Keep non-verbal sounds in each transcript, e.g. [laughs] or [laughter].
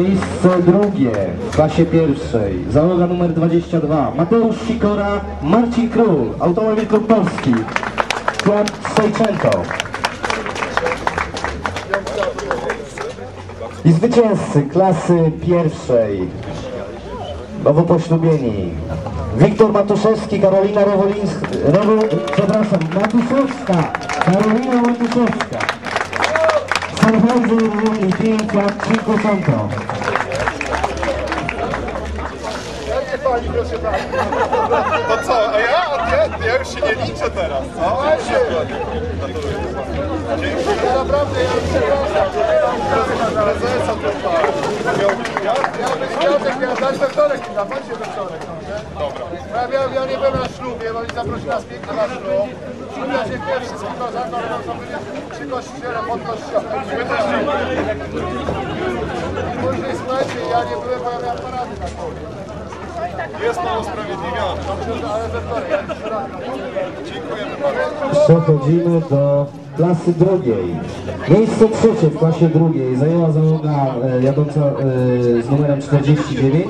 Miejsce drugie w klasie pierwszej. Załoga numer 22. Mateusz Sikora, Marcin Król. Automobil Klub Sejczęto. I zwycięzcy klasy pierwszej. Nowo poślubieni. Wiktor Matuszewski, Karolina Rewolińska, Rewo, przepraszam, Matuszewska, Karolina Matuszewska. Sennheiser i 5 lat 500. Nie pani, proszę pani. To co, a ja? Nie? Ja już się nie liczę teraz, co? Właśnie. Ja naprawdę, ja przepraszam. Prezesa to Ja, ja bym piątek miał dać we wtorek, na bądźcie we wtorek. Dobra. Ja, ja nie byłem na ślubie, bo mi zaprosili nas pięknie na ślub. Ja się pierwszy z kozaką, kościele, pod kościołem. Później słuchajcie, ja nie byłem, bo ja miałem parady na koniec. Jest. Dziękujemy bardzo. Przechodzimy do klasy drugiej. Miejsce trzecie w klasie drugiej zajęła załoga e, jadąca e, z numerem 49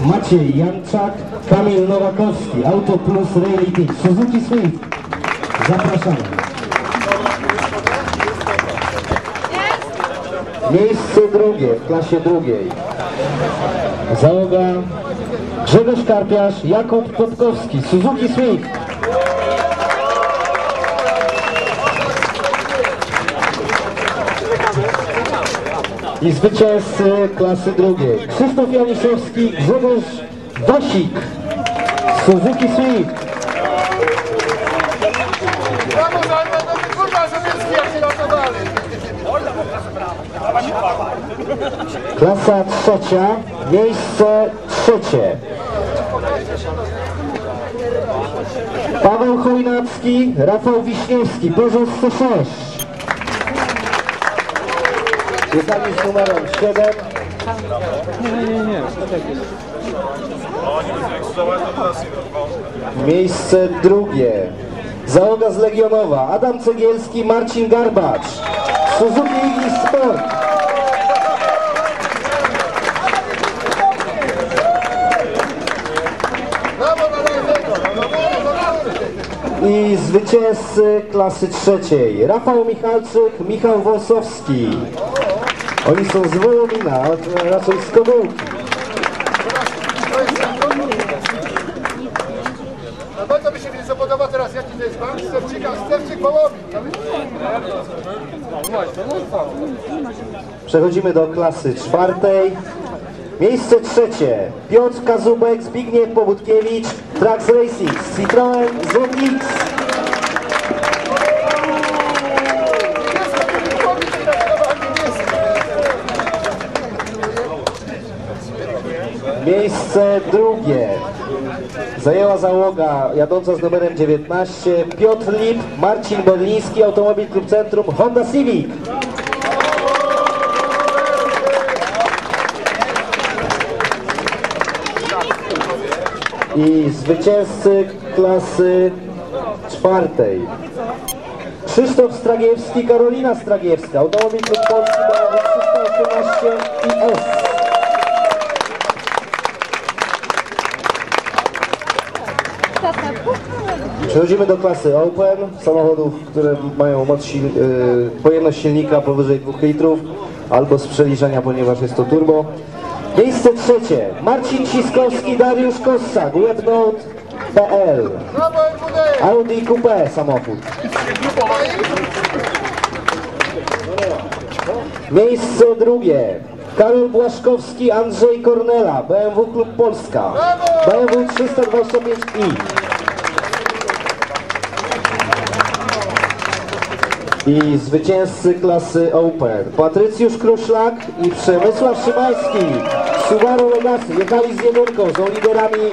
Maciej Janczak, Kamil Nowakowski, Auto Plus Rally Team, Suzuki Swift. Zapraszamy. Miejsce drugie w klasie drugiej. Załoga Grzegorz Karpiarz, Jakub Podkowski, Suzuki Swift. I zwycięzcy klasy drugiej. Krzysztof Janiszewski, Grzegorz Wasik, Suzuki Swift. Brawo, Zajman, no kurwa, jak się ratowali. Klasa trzecia, miejsce trzecie. Paweł Chojnacki, Rafał Wiśniewski, Bożo 106. Jechali z numerem 7. Miejsce drugie. Załoga z Legionowa. Adam Cegielski, Marcin Garbacz. Suzuki Ignis Sport. I zwycięzcy klasy trzeciej. Rafał Michalczyk, Michał Wąsowski. Oni są z Wołomina, raczej z Kobyłki. Bardzo mi się podoba teraz, jaki to jest bank, Stewczyka, Stewczyk Wołomin. Przechodzimy do klasy czwartej. Miejsce trzecie. Piotr Kazubek, Zbigniew Pobudkiewicz, Trax Racing, Citroen ZX. Miejsce drugie. Zajęła załoga jadąca z numerem 19 Piotr Lip, Marcin Berliński, Automobil Klub Centrum, Honda Civic. I zwycięzcy klasy czwartej. Krzysztof Stragiewski, Karolina Stragiewska, Automobil Klub Polski BMW 318 i S. Przechodzimy do klasy Open, samochodów, które mają moc y, pojemność silnika powyżej 2 litrów albo z przeliczenia, ponieważ jest to turbo. Miejsce trzecie, Marcin Ciskowski, Dariusz Kossak, webnote.pl! Audi Coupe samochód. Miejsce drugie, Karol Błaszkowski, Andrzej Kornela, BMW Klub Polska, BMW 325i. I zwycięzcy klasy Open. Patrycjusz Kruszlak i Przemysław Szymański. Subaru Legacy. Jechali z jedynką, są liderami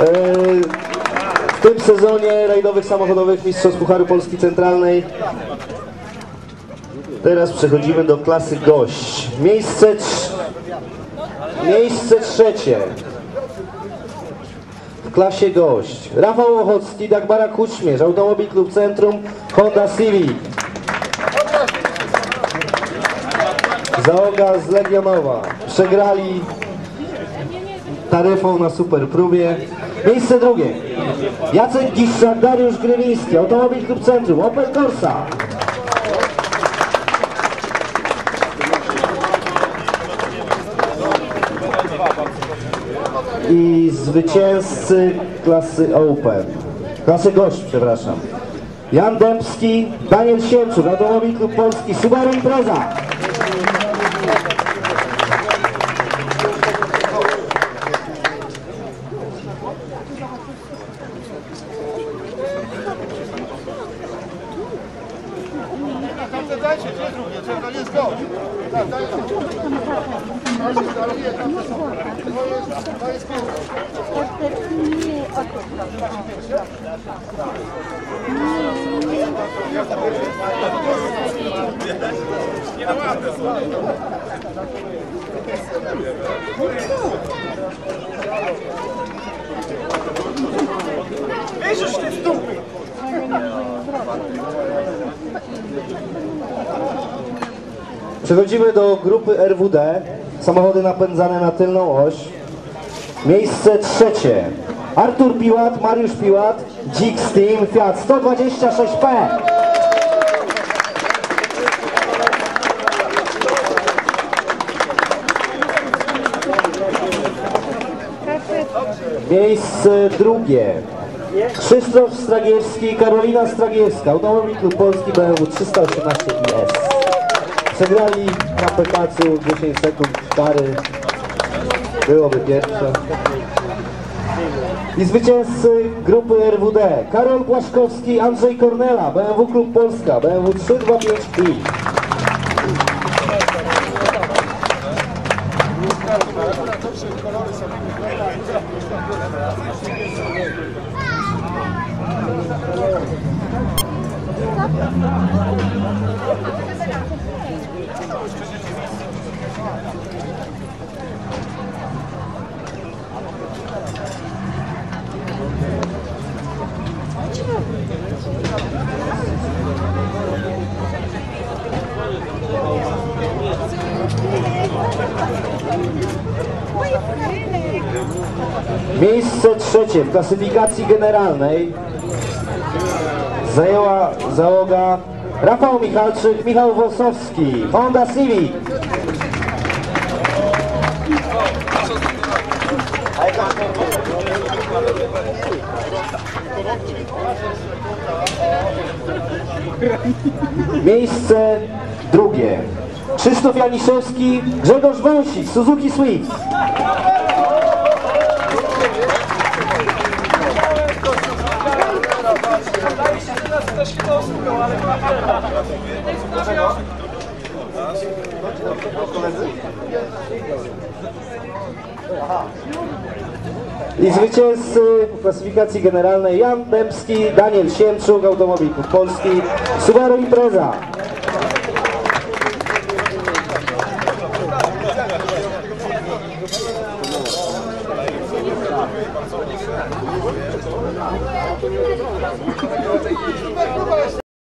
e, w tym sezonie rajdowych samochodowych Mistrzostw Pucharu Polski Centralnej. Teraz przechodzimy do klasy gość. Miejsce. Miejsce trzecie. W klasie gość. Rafał Ochocki, Dagmara Kuczmierz, Automobil Klub Centrum, Honda Civic. Załoga z Legionowa. przegrali taryfą na super próbie. Miejsce drugie. Jacek Giszczak, Dariusz Grywiński, Automobil Klub Centrum, Opel Corsa. I zwycięzcy klasy Open. Klasy gość, przepraszam. Jan Dębski, Daniel Siemczuk, Automobil Klub Polski, Subaru Impreza. Dajcie, gdzie drugie? To jest gość. Tak, dajcie. Ale- ale nie, tamte są. To jest, to jest pierwsze. Przechodzimy do grupy RWD. Samochody napędzane na tylną oś. Miejsce trzecie. Artur Piłat, Mariusz Piłat, Dzik Steam, Fiat 126P. Miejsce drugie. Krzysztof Stragiewski, Karolina Stragiewska, Automobil Klub Polski BMW 318 IS. Przegrali na Pekacu 10 sekund pary. Byłoby pierwsze. I zwycięzcy grupy RWD. Karol Błaszkowski, Andrzej Kornela, BMW Klub Polska, BMW 325i. [laughs] Miejsce trzecie w klasyfikacji generalnej zajęła załoga Rafał Michalczyk, Michał Wosowski, Honda Civic. Miejsce drugie. Krzysztof Janiszewski, Grzegorz Wąsik, Suzuki Swift. I zwycięzcy w klasyfikacji generalnej Jan Dębski, Daniel Siemczuk, Automobilków Polski, Subaru Impreza.